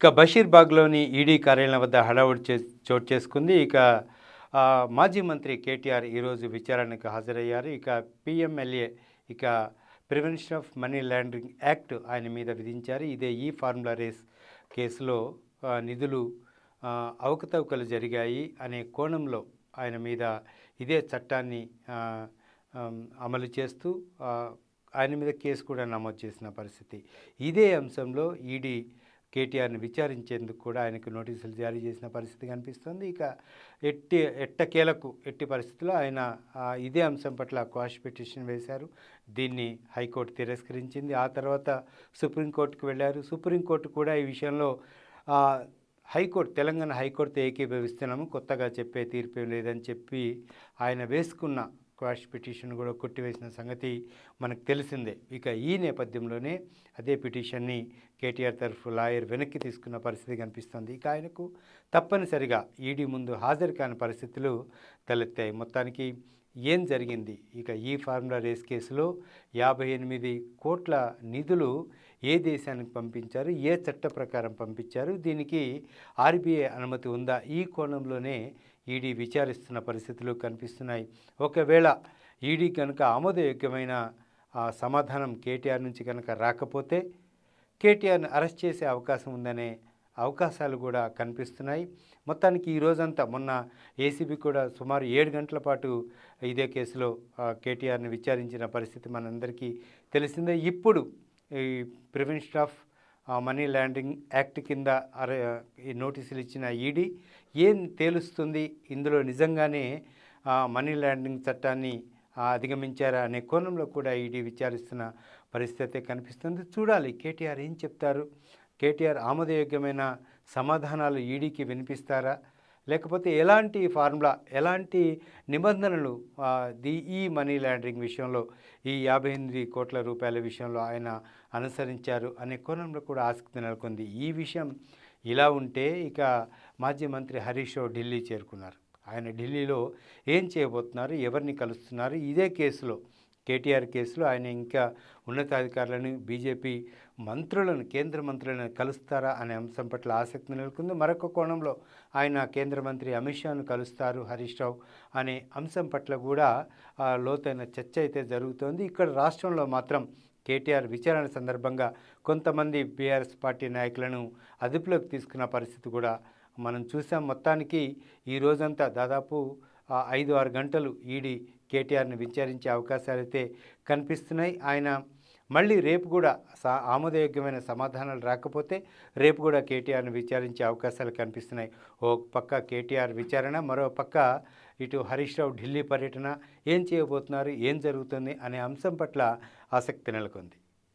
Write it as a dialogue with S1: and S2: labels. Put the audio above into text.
S1: ఇక బషీర్బాగ్లోని ఈడీ కార్యాలయం వద్ద హడావుడి చే చోటు చేసుకుంది. ఇక మాజీ మంత్రి కేటీఆర్ ఈరోజు విచారణకు హాజరయ్యారు. ఇక పిఎంఎల్ఏ ఇక prevention of money laundering act ఆయన మీద విధించారు. ఇదే ఈ ఫార్ములా రేస్ కేసులో నిధులు అవకతవకలు జరిగాయి అనే కోణంలో ఆయన మీద ఇదే చట్టాన్ని అమలు చేస్తూ ఆయన మీద కేసు కూడా నమోదు చేసిన పరిస్థితి. ఇదే అంశంలో ఈడీ కేటీఆర్ని విచారించేందుకు కూడా ఆయనకు నోటీసులు జారీ చేసిన పరిస్థితి కనిపిస్తుంది. ఇక ఎట్టి ఎట్టకేలకు ఎట్టి పరిస్థితుల్లో ఆయన ఇదే అంశం పట్ల క్వాష్ పిటిషన్ వేశారు. దీన్ని హైకోర్టు తిరస్కరించింది. ఆ తర్వాత సుప్రీంకోర్టుకు వెళ్ళారు. సుప్రీంకోర్టు కూడా ఈ విషయంలో హైకోర్టు తెలంగాణ హైకోర్టు ఏకీభవిస్తున్నాము. కొత్తగా చెప్పే తీర్పు లేదని చెప్పి ఆయన వేసుకున్న క్వాష్ పిటిషన్ కూడా కొట్టివేసిన సంగతి మనకు తెలిసిందే. ఇక ఈ నేపథ్యంలోనే అదే పిటిషన్ని కేటీఆర్ తరఫు లాయర్ వెనక్కి తీసుకున్న పరిస్థితి కనిపిస్తుంది. ఇక ఆయనకు తప్పనిసరిగా ఈడీ ముందు హాజరు కాని పరిస్థితులు తలెత్తాయి. మొత్తానికి ఏం జరిగింది? ఇక ఈ ఫార్ములా రేస్ కేసులో యాభై ఎనిమిది కోట్ల నిధులు ఏ దేశానికి పంపించారు? ఏ చట్ట ప్రకారం పంపించారు? దీనికి ఆర్బీఐ అనుమతి ఉందా? ఈ కోణంలోనే ఈడీ విచారిస్తున్న పరిస్థితులు కనిపిస్తున్నాయి. ఒకవేళ ఈడీ కనుక ఆమోదయోగ్యమైన ఆ, సమాధానం కేటీఆర్ నుంచి కనుక రాకపోతే కేటీఆర్ని అరెస్ట్ చేసే అవకాశం ఉందనే అవకాశాలు కూడా కనిపిస్తున్నాయి. మొత్తానికి ఈ రోజంతా మొన్న ఏసీబీ కూడా సుమారు ఏడు గంటల పాటు ఇదే కేసులో కేటీఆర్ని విచారించిన పరిస్థితి మనందరికీ తెలిసిందే. ఇప్పుడు ఈ prevention of money laundering act కింద అరే ఈ నోటీసులు ఇచ్చిన ఈడీ ఏం తేలుస్తుంది? ఇందులో నిజంగానే మనీ ల్యాండింగ్ చట్టాన్ని అధిగమించారా అనే కోణంలో కూడా ఈడీ విచారిస్తున్న పరిస్థితి కనిపిస్తుంది. చూడాలి కేటీఆర్ ఏం చెప్తారు? కేటీఆర్ ఆమోదయోగ్యమైన సమాధానాలు ఈడీకి వినిపిస్తారా? లేకపోతే ఎలాంటి ఫార్ములా ఎలాంటి నిబంధనలు ది ఈ మనీ లాండరింగ్ విషయంలో ఈ యాభై ఎనిమిది కోట్ల రూపాయల విషయంలో ఆయన అనుసరించారు అనే కోణంలో కూడా ఆసక్తి నెలకొంది. ఈ విషయం ఇలా ఉంటే ఇక మాజీ మంత్రి హరీష్ ఢిల్లీ చేరుకున్నారు. ఆయన ఢిల్లీలో ఏం చేయబోతున్నారు ఎవరిని కలుస్తున్నారు? ఇదే కేసులో కేటీఆర్ కేసులో ఆయన ఇంకా ఉన్నతాధికారులను బీజేపీ మంత్రులను కేంద్ర మంత్రులను కలుస్తారా అనే అంశం పట్ల ఆసక్తి నెలకొంది. మరొక కోణంలో ఆయన కేంద్ర మంత్రి అమిత్ షాను కలుస్తారు హరీష్ రావు అనే అంశం పట్ల కూడా లోతైన చర్చ అయితే జరుగుతోంది. ఇక్కడ రాష్ట్రంలో మాత్రం కేటీఆర్ విచారణ సందర్భంగా కొంతమంది బీఆర్ఎస్ పార్టీ నాయకులను అదుపులోకి తీసుకున్న పరిస్థితి కూడా మనం చూసాం. మొత్తానికి ఈ రోజంతా దాదాపు ఐదు ఆరు గంటలు ఈడీ కేటీఆర్ని విచారించే అవకాశాలు అయితే కనిపిస్తున్నాయి. ఆయన మళ్ళీ రేపు కూడా సా ఆమోదయోగ్యమైన సమాధానాలు రాకపోతే రేపు కూడా కేటీఆర్ని విచారించే అవకాశాలు కనిపిస్తున్నాయి. ఓ పక్క కేటీఆర్ విచారణ మరో పక్క ఇటు హరీష్ రావు ఢిల్లీ పర్యటన ఏం చేయబోతున్నారు ఏం జరుగుతుంది అనే అంశం పట్ల ఆసక్తి నెలకొంది.